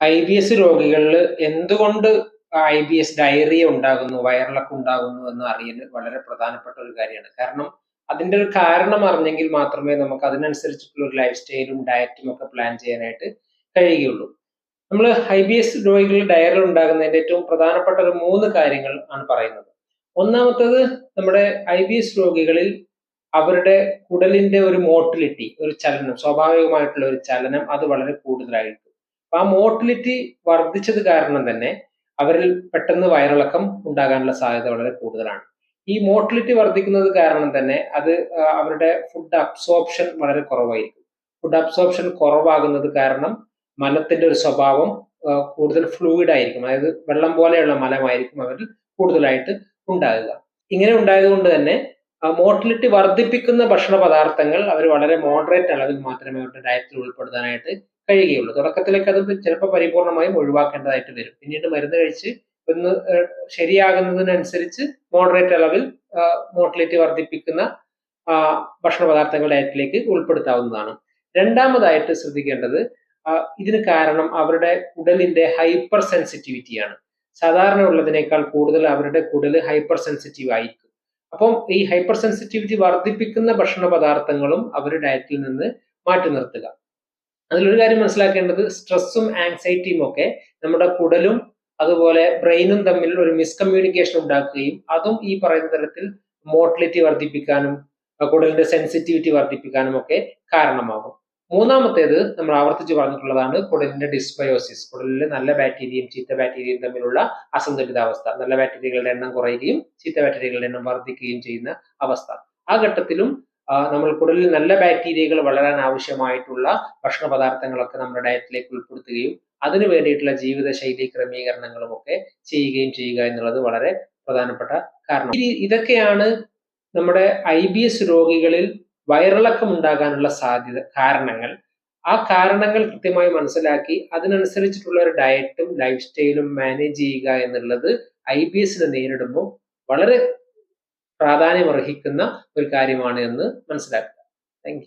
I B S രോഗികളിൽ എന്തുകൊണ്ട് I B S diarrhoea ഉണ്ടാകുന്നു വയറിളക്കം ഉണ്ടാകുന്നു എന്ന് അറിയൽ വളരെ പ്രധാനപ്പെട്ട ഒരു കാര്യമാണ്. കാരണം അതിന്റെ ഒരു കാരണം അറിഞ്ഞെങ്കിൽ മാത്രമേ നമുക്ക് അതിനനുസരിച്ചിട്ടുള്ള ഒരു ലൈഫ് സ്റ്റൈലും ഡയറ്റും ഒക്കെ പ്ലാൻ ചെയ്യാനായിട്ട് കഴിയുകയുള്ളൂ. നമ്മൾ ഐ ബി എസ് രോഗികളിൽ ഡയറി ഉണ്ടാകുന്നതിന്റെ ഏറ്റവും പ്രധാനപ്പെട്ട ഒരു മൂന്ന് കാര്യങ്ങൾ ആണ് പറയുന്നത്. ഒന്നാമത്തത് നമ്മുടെ ഐ ബി എസ് രോഗികളിൽ അവരുടെ കുടലിന്റെ ഒരു മോട്ടിലിറ്റി ഒരു ചലനം സ്വാഭാവികമായിട്ടുള്ള ഒരു ചലനം അത് വളരെ കൂടുതലായിരിക്കും. ആ മോട്ടിലിറ്റി വർദ്ധിച്ചത് കാരണം തന്നെ അവരിൽ പെട്ടെന്ന് വയറിളക്കം ഉണ്ടാകാനുള്ള സാധ്യത വളരെ കൂടുതലാണ്. ഈ മോട്ടിലിറ്റി വർദ്ധിക്കുന്നത് കാരണം തന്നെ അത് അവരുടെ ഫുഡ് അബ്സോർപ്ഷൻ വളരെ കുറവായിരിക്കും. ഫുഡ് അബ്സോർപ്ഷൻ കുറവാകുന്നത് കാരണം മലത്തിന്റെ ഒരു സ്വഭാവം കൂടുതൽ ഫ്ലൂയിഡ് ആയിരിക്കും. അതായത് വെള്ളം പോലെയുള്ള മലമായിരിക്കും അവരിൽ കൂടുതലായിട്ട് ഉണ്ടാകുക. ഇങ്ങനെ ഉണ്ടായതുകൊണ്ട് തന്നെ മോട്ടിലിറ്റി വർദ്ധിപ്പിക്കുന്ന ഭക്ഷണ പദാർത്ഥങ്ങൾ അവർ വളരെ മോഡറേറ്റ് അളവിൽ മാത്രമേ അവരുടെ ഡയറ്റിൽ ഉൾപ്പെടുത്താനായിട്ട് കഴിയുകയുള്ളൂ. തുടക്കത്തിലേക്ക് അത് ചിലപ്പോൾ പരിപൂർണമായും ഒഴിവാക്കേണ്ടതായിട്ട് വരും. പിന്നീട് മരുന്ന് കഴിച്ച് ഒന്ന് ശരിയാകുന്നതിനനുസരിച്ച് മോഡറേറ്റ് അളവിൽ മോട്ടിലിറ്റി വർദ്ധിപ്പിക്കുന്ന ഭക്ഷണ പദാർത്ഥങ്ങൾ ഡയറ്റിലേക്ക് ഉൾപ്പെടുത്താവുന്നതാണ്. രണ്ടാമതായിട്ട് ശ്രദ്ധിക്കേണ്ടത് ഇതിന് കാരണം അവരുടെ കുടലിന്റെ ഹൈപ്പർ സെൻസിറ്റിവിറ്റി ആണ്. സാധാരണ ഉള്ളതിനേക്കാൾ കൂടുതൽ അവരുടെ കുടൽ ഹൈപ്പർ സെൻസിറ്റീവ് ആയിരിക്കും. അപ്പം ഈ ഹൈപ്പർ സെൻസിറ്റിവിറ്റി വർദ്ധിപ്പിക്കുന്ന ഭക്ഷണ പദാർത്ഥങ്ങളും അവരുടെ ഡയറ്റിൽ നിന്ന് മാറ്റി നിർത്തുക. അതിലൊരു കാര്യം മനസ്സിലാക്കേണ്ടത് സ്ട്രെസ്സും ആങ്സൈറ്റിയും ഒക്കെ നമ്മുടെ കുടലും അതുപോലെ ബ്രെയിനും തമ്മിൽ ഒരു മിസ്കമ്മ്യൂണിക്കേഷൻ ഉണ്ടാക്കുകയും അതും ഈ പറയുന്ന തരത്തിൽ മോട്ടിലിറ്റി വർദ്ധിപ്പിക്കാനും കുടലിന്റെ സെൻസിറ്റിവിറ്റി വർദ്ധിപ്പിക്കാനും ഒക്കെ കാരണമാകും. മൂന്നാമത്തേത് നമ്മൾ ആവർത്തിച്ച് പറഞ്ഞിട്ടുള്ളതാണ് കുടലിന്റെ ഡിസ്ബയോസിസ് കുടലിലെ നല്ല ബാക്ടീരിയയും ചീത്ത ബാക്ടീരിയയും തമ്മിലുള്ള അസന്തുലിതാവസ്ഥ നല്ല ബാക്ടീരിയകളുടെ എണ്ണം കുറയുകയും ചീത്ത ബാക്ടീരിയകളുടെ എണ്ണം വർദ്ധിക്കുകയും ചെയ്യുന്ന അവസ്ഥ. ആ ഘട്ടത്തിലും നമ്മൾ കുടലിൽ നല്ല ബാക്ടീരിയകൾ വളരാൻ ആവശ്യമായിട്ടുള്ള ഭക്ഷണ പദാർത്ഥങ്ങളൊക്കെ നമ്മുടെ ഡയറ്റിലേക്ക് ഉൾപ്പെടുത്തുകയും അതിനു വേണ്ടിയിട്ടുള്ള ജീവിതശൈലി ക്രമീകരണങ്ങളും ഒക്കെ ചെയ്യുകയും ചെയ്യുക എന്നുള്ളത് വളരെ പ്രധാനപ്പെട്ട കാരണം. ഇതൊക്കെയാണ് നമ്മുടെ ഐ ബി എസ് രോഗികളിൽ വയറിളക്കം ഉണ്ടാകാനുള്ള സാധ്യത കാരണങ്ങൾ. ആ കാരണങ്ങൾ കൃത്യമായി മനസ്സിലാക്കി അതിനനുസരിച്ചിട്ടുള്ള ഒരു ഡയറ്റും ലൈഫ് സ്റ്റൈലും മാനേജ് ചെയ്യുക എന്നുള്ളത് ഐ ബി എസിനെ നേരിടുമ്പോൾ വളരെ പ്രാധാന്യമർഹിക്കുന്ന ഒരു കാര്യമാണ് എന്ന് മനസ്സിലാക്കുക. താങ്ക്